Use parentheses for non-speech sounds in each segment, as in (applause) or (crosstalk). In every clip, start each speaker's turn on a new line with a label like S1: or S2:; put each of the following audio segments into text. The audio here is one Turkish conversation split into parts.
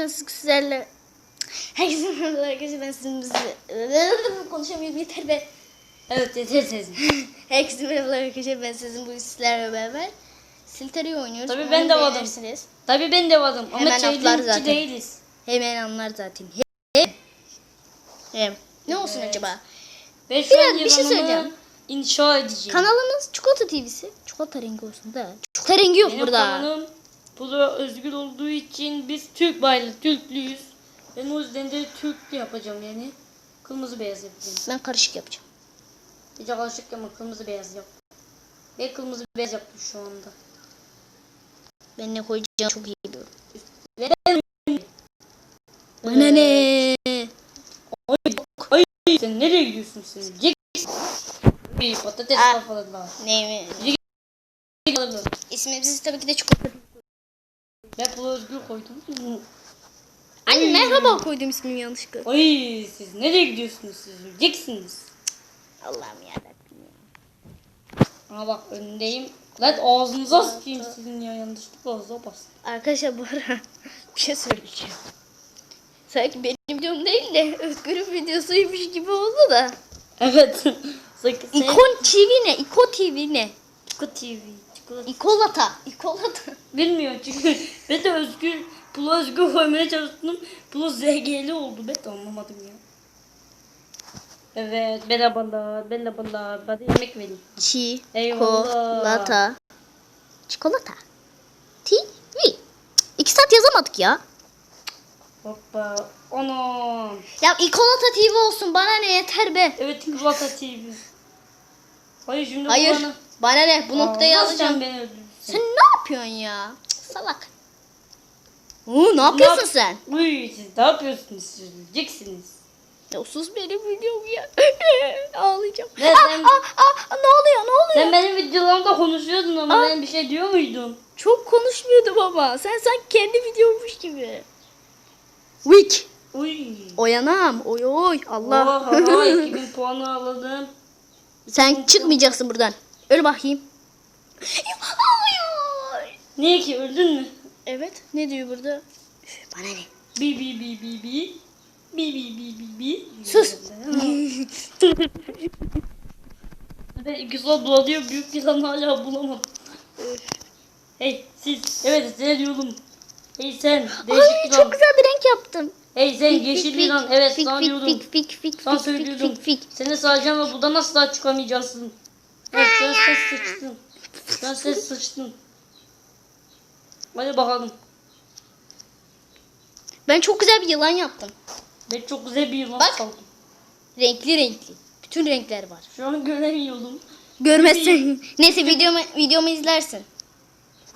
S1: sizlerle Herkese (laughs) merhaba arkadaşlar ben sizin (laughs) konuşamıyorum yeter be.
S2: Evet yeter sesin. (laughs)
S1: Herkese merhaba arkadaşlar ben sizin bu sizlerle beraber Silteri'yi oynuyoruz.
S2: Tabii ben de
S1: beğenirsiniz.
S2: Tabii ben de varım ama
S1: Hemen atlar
S2: çevrimci
S1: zaten.
S2: değiliz.
S1: Hemen anlar zaten. Hem. Hem. Ne olsun
S2: Evet.
S1: acaba?
S2: Ben şu
S1: Bir
S2: an
S1: dakika, bir şey söyleyeceğim.
S2: inşa edeceğim.
S1: Kanalımız Çikolata TV'si. Çikolata rengi olsun da. Çikolata rengi yok
S2: Benim
S1: burada.
S2: kanalım burada özgür olduğu için biz Türk baylı, Türklüyüz. Ben o yüzden de Türklü yapacağım yani. Kırmızı beyaz yapacağım.
S1: Ben karışık yapacağım.
S2: Bir karışık ama kırmızı beyaz yap. Ben kırmızı beyaz yaptım şu anda.
S1: Ben ne koyacağım çok iyi biliyorum.
S2: Ve
S1: Bana ne?
S2: Ay sen nereye gidiyorsun sen? Jack. Bir patates
S1: Ah.
S2: kafalarına.
S1: Neyimi?
S2: Ben
S1: İsmimiz tabii ki de Çikolata.
S2: Bunu özgür koydum.
S1: Anne merhaba koydum ismimi yanlışlıkla.
S2: Ay siz nereye gidiyorsunuz siz? Öleceksiniz.
S1: Allah'ım yarabbim.
S2: Aa bak önündeyim. Lan ağzınıza sıkayım sizin ya yanlışlıkla ağzına bastım.
S1: Arkadaşlar bu ara (laughs) bir şey söyleyeceğim. Sanki benim videom değil de Özgür'ün videosuymuş gibi oldu da.
S2: Evet. (laughs)
S1: İkon TV ne? İko TV ne?
S2: Çiko TV. Çikolata.
S1: İkolata. İkolata.
S2: Bilmiyorum çünkü (laughs) ben de özgür, pulu özgür koymaya çalıştım. Pulu ZG'li oldu. Ben de anlamadım ya. Evet, merhabalar, merhabalar. Hadi yemek verin.
S1: Çikolata. Çikolata. TV. İki saat yazamadık ya.
S2: Hoppa. Ana.
S1: Ya İkolata TV olsun bana ne yeter be.
S2: Evet, Çikolata TV. Hayır şimdi
S1: Hayır.
S2: bana.
S1: Bana ne? Bu noktayı alacağım.
S2: Sen.
S1: Sen ne yapıyorsun ya? Salak. Oo, ne yapıyorsun
S2: yap-
S1: sen?
S2: Uy siz ne yapıyorsunuz siz? Öleceksiniz.
S1: Ya sus benim videom ya. (laughs) Ağlayacağım.
S2: Ne,
S1: Aa,
S2: sen-
S1: aa, aa, ne oluyor ne oluyor?
S2: Sen benim videolarımda konuşuyordun ama
S1: Aa.
S2: ben bir şey diyor muydum?
S1: Çok konuşmuyordum ama. Sen sanki kendi videommuş gibi. Week.
S2: Uy.
S1: Oyanam. Oy oy. Allah.
S2: Oha (laughs) 2000 puanı aladım.
S1: Sen çıkmayacaksın buradan. Öl bakayım. Ağlıyor.
S2: Niye ki öldün mü?
S1: Evet. Ne diyor burada? Üf, Bana ne?
S2: Bi bi bi bi bi. Bi bi bi bi bi.
S1: Sus.
S2: Ben saat dolanıyor büyük yılan hala bulamadım. hey siz evet size diyorum. Hey sen değişik
S1: Ay
S2: yılan.
S1: çok güzel bir renk yaptım.
S2: Hey sen yeşil yılan evet
S1: fik,
S2: sana
S1: fik,
S2: diyorum.
S1: Fik fik fik
S2: Sana
S1: fik fik
S2: söylüyorum.
S1: fik fik.
S2: Seni saracağım ve buradan asla çıkamayacaksın. Sen ses sıçtın. Sen ses sıçtın. Hadi bakalım.
S1: Ben çok güzel bir yılan yaptım.
S2: Ben çok güzel bir yılan
S1: Bak.
S2: saldım.
S1: Renkli renkli. Bütün renkler var.
S2: Şu an göremiyorum.
S1: Görmezsen. (laughs) Neyse videomu videomu izlersin.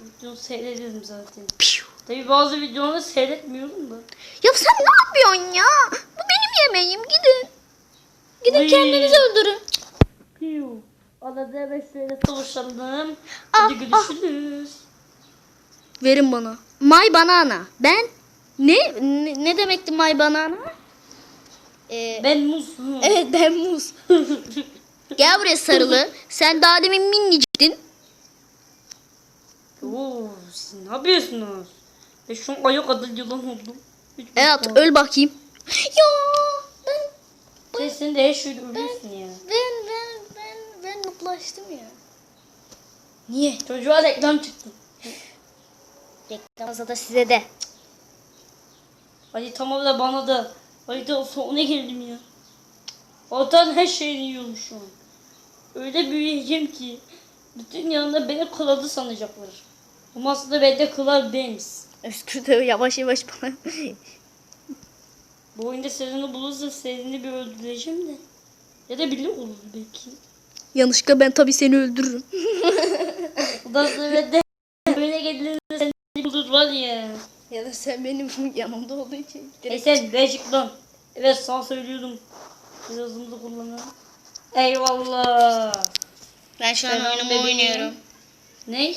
S2: Videoyu seyrederim zaten.
S1: Piu.
S2: Tabi bazı videoları seyretmiyorum da.
S1: Ya sen ne yapıyorsun ya? Bu benim yemeğim. Gidin. Gidin
S2: Uy.
S1: kendinizi öldürün.
S2: Piu. Ben şöyle savaşalım.
S1: Ah,
S2: Hadi görüşürüz.
S1: Verin bana. My banana. Ben ne ne, ne demekti my banana? Ee,
S2: Ben muzum.
S1: evet ben muz. (laughs) Gel buraya sarılı. Sen daha demin miniciktin.
S2: Oo, siz ne yapıyorsunuz? Ben şu an ayak kadar yılan oldum. Hiç
S1: Evet öl bakayım. Ya ben
S2: Sen, sen de her şeyde ölüyorsun ya.
S1: ben ben ben ben mutlaştım ya. Niye?
S2: Çocuğa reklam çıktı.
S1: Reklam da size de.
S2: Hadi tamam da bana da. Hadi da sonuna geldim ya. Oradan her şeyini yiyorum şu an. Öyle büyüyeceğim ki. Bütün yanında beni kıladı sanacaklar. Ama aslında bende kılar değiliz.
S1: Özgür de yavaş yavaş bana.
S2: Bu oyunda Seren'i bulursa Seren'i bir öldüreceğim de. Ya da biri olur belki.
S1: Yanlışlıkla ben tabii seni öldürürüm. (laughs)
S2: De böyle geldiğinde seni bulur var ya.
S1: Ya da sen benim (laughs) yanımda olduğu için.
S2: Hey sen değişik lan. Evet sana söylüyordum. Biz hızımızı kullanalım. Eyvallah.
S1: Ben şu an
S2: Selam
S1: oyunumu
S2: bebeğim.
S1: oynuyorum.
S2: Ne?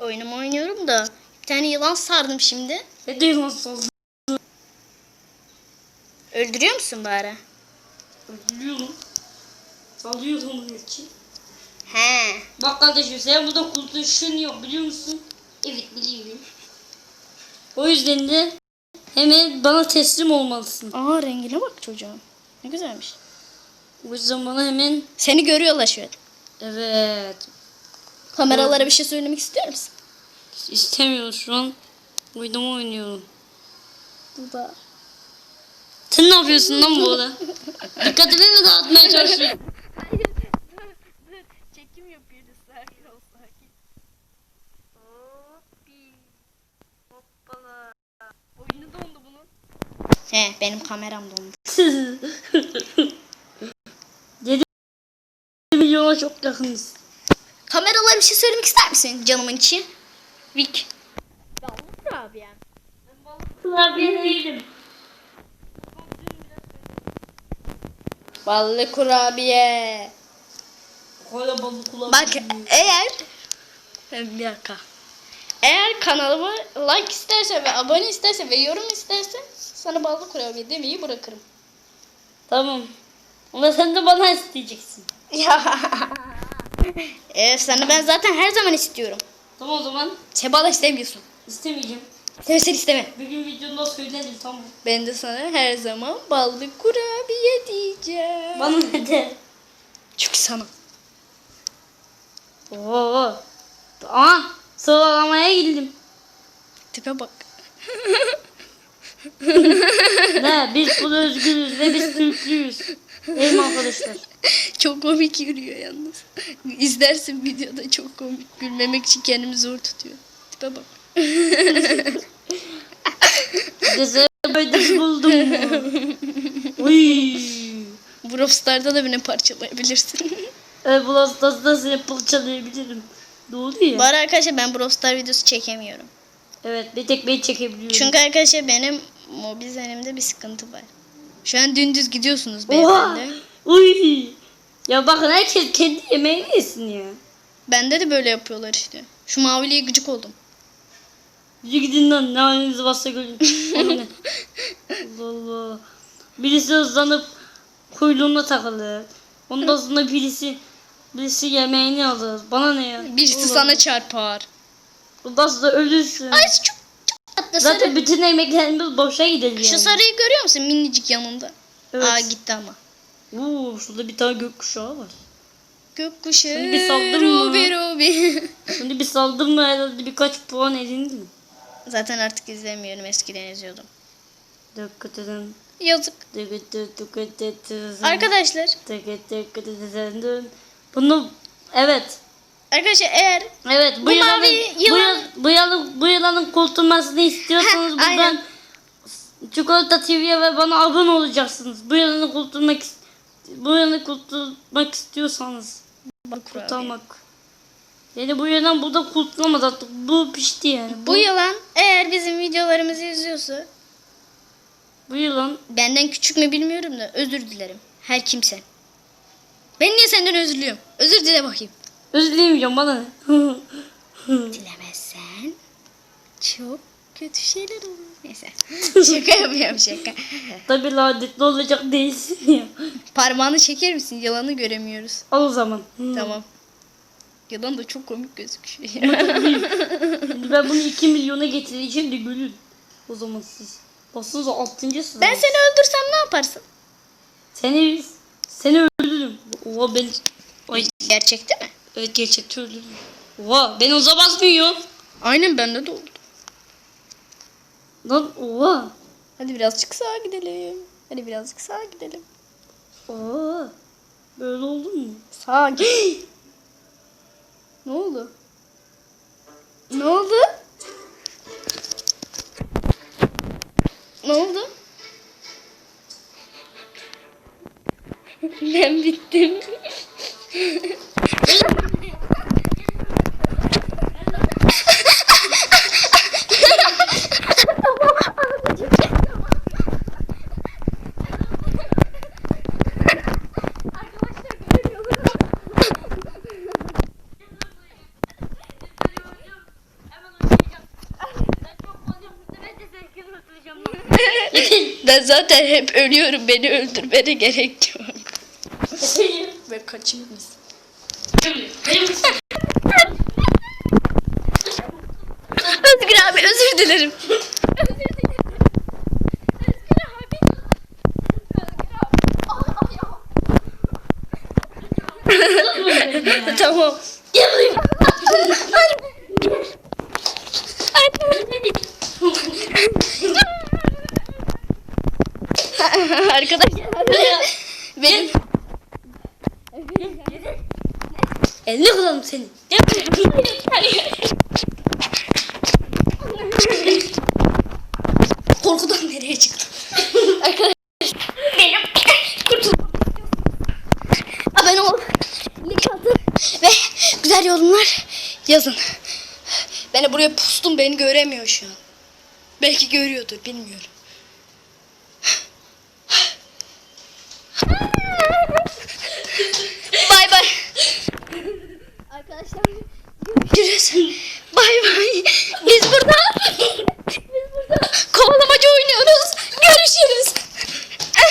S1: Oyunumu oynuyorum da bir tane yılan sardım şimdi.
S2: Ne diyorsun lan saz?
S1: Öldürüyor musun bari?
S2: Öldürüyorum. Salıyorum onun için.
S1: He.
S2: Bak kardeşim sen burada kurtuluşun yok biliyor musun?
S1: Evet biliyorum.
S2: O yüzden de hemen bana teslim olmalısın.
S1: Aa rengine bak çocuğun. Ne güzelmiş.
S2: O yüzden bana hemen
S1: Seni görüyorlar şu an.
S2: evet
S1: Kameralara bir şey söylemek istiyor musun?
S2: istemiyorum şu an. Oyunumu oynuyorum.
S1: Bu da.
S2: Sen ne yapıyorsun lan bu arada? Dikkatimi mi dağıtmaya çalışıyorsun?
S1: He benim kameram dondu. (laughs)
S2: 7 milyona çok yakınız.
S1: Kameralara bir şey söylemek ister misin canımın içi? Vic. Ballı abi yani.
S2: Kurabiye değilim.
S1: Ballı kurabiye.
S2: Hala balık kulağım.
S1: Bak eğer bir dakika. Eğer kanalıma like isterse ve abone isterse ve yorum isterse sana ballı kurabiye demeyi bırakırım.
S2: Tamam. Ama sen de bana isteyeceksin.
S1: Ya. (laughs) evet sana ben zaten her zaman istiyorum.
S2: Tamam o zaman
S1: Sebala istemiyorsun.
S2: istemeyeceğim.
S1: İstemesen isteme.
S2: Bir gün videomda söylerim tamam.
S1: Ben de sana her zaman ballı kurabiye diyeceğim.
S2: Bana ne de?
S1: Çünkü sana.
S2: Oo. Aa, sıralamaya girdim.
S1: Tipe bak. (laughs) (laughs)
S2: ne biz burada özgürüz ve biz Türklüyüz. Değil mi arkadaşlar?
S1: Çok komik yürüyor yalnız. İzlersin videoda çok komik. Gülmemek için kendimi zor tutuyor. Tipe bak. (laughs)
S2: Böyle buldum? Uy.
S1: Brawl Stars'da da beni parçalayabilirsin.
S2: Evet Blastas'ta da seni parçalayabilirim. Doğru ya.
S1: Bari arkadaşlar ben Brawl Stars videosu çekemiyorum.
S2: Evet bir tek ben çekebiliyorum.
S1: Çünkü arkadaşlar benim mobil zenemde bir sıkıntı var. Şu an dümdüz gidiyorsunuz beyefendi.
S2: Uy. Ya bakın herkes kendi yemeğini yesin ya.
S1: Bende de böyle yapıyorlar işte. Şu maviliye gıcık oldum.
S2: Yürü gidin lan ne haliniz varsa görün. (laughs) Allah Allah. Birisi hızlanıp kuyruğuna takılır. Ondan sonra birisi birisi yemeğini alır. Bana ne ya?
S1: Birisi
S2: Allah
S1: sana çarpar.
S2: Ondan sonra ölürsün.
S1: Ay çok tatlı
S2: Zaten
S1: sarı.
S2: bütün emeklerimiz boşa yani.
S1: Şu sarıyı görüyor musun minicik yanında?
S2: Evet.
S1: Aa gitti ama.
S2: Oo, şurada bir tane gökkuşağı var.
S1: Gökkuşağı.
S2: Şimdi bir saldırın mı?
S1: Rubi Rubi. (laughs)
S2: Şimdi bir saldırma herhalde birkaç puan edindi mi?
S1: Zaten artık izlemiyorum. Eskiden izliyordum.
S2: Dikkat edin.
S1: Yazık. Arkadaşlar.
S2: Bunu evet.
S1: Arkadaşlar eğer
S2: Evet bu,
S1: Bu mavi yılan-
S2: bu, yılanın, bu yılanın kurtulmasını istiyorsanız buradan
S1: aynen.
S2: Çikolata TV'ye ve bana abone olacaksınız. Bu yılanı kurtulmak bu yılanı kurtulmak istiyorsanız kurtarmak. Yani bu yılan burada kurtulamaz artık. Bu pişti yani. Bu,
S1: bu yılan eğer bizim videolarımızı izliyorsa
S2: bu yılan
S1: benden küçük mü bilmiyorum da özür dilerim. Her kimsen. Ben niye senden özür diliyorum? Özür dile bakayım.
S2: özür dilemeyeceğim bana ne? (laughs)
S1: Dilemezsen çok kötü şeyler olur. Neyse. (laughs) şaka yapıyorum şaka.
S2: Tabii lanetli olacak değilsin ya.
S1: Parmağını çeker misin? Yılanı göremiyoruz.
S2: Al o zaman.
S1: Tamam. Yılan da çok komik gözüküyor.
S2: Şimdi ben bunu 2 milyona getireceğim de gülün. O zaman siz. Basınız 6. sıra.
S1: ben seni öldürsem ne yaparsın?
S2: Seni seni öldürürüm. Oha ben ay
S1: Gerçekte mi?
S2: evet gerçekten öldürürüm. Oha ben uza basmıyor.
S1: Aynen bende de oldu.
S2: Lan oha.
S1: Hadi birazcık sağa gidelim. Hadi birazcık sağa gidelim.
S2: Oha. Böyle oldu mu?
S1: Sağa git. (gasps) ne oldu? Ne oldu? Ne oldu? (laughs) ben bittim. (laughs) (laughs) Ben zaten hep ölüyorum. Beni öldürmene gerek yok. (laughs) Ve kaçayım. Özgür abi özür dilerim. (laughs)
S2: tamam.
S1: Hayır
S2: Elini kıralım seni. Gel buraya. Korkudan nereye çıktın?
S1: arkadaşlar benim kurtulmam abone ol like atın ve güzel yorumlar yazın beni buraya pustum beni göremiyor şu an belki görüyordur bilmiyorum arkadaşlar. Görüşürüz. bay bay. Biz burada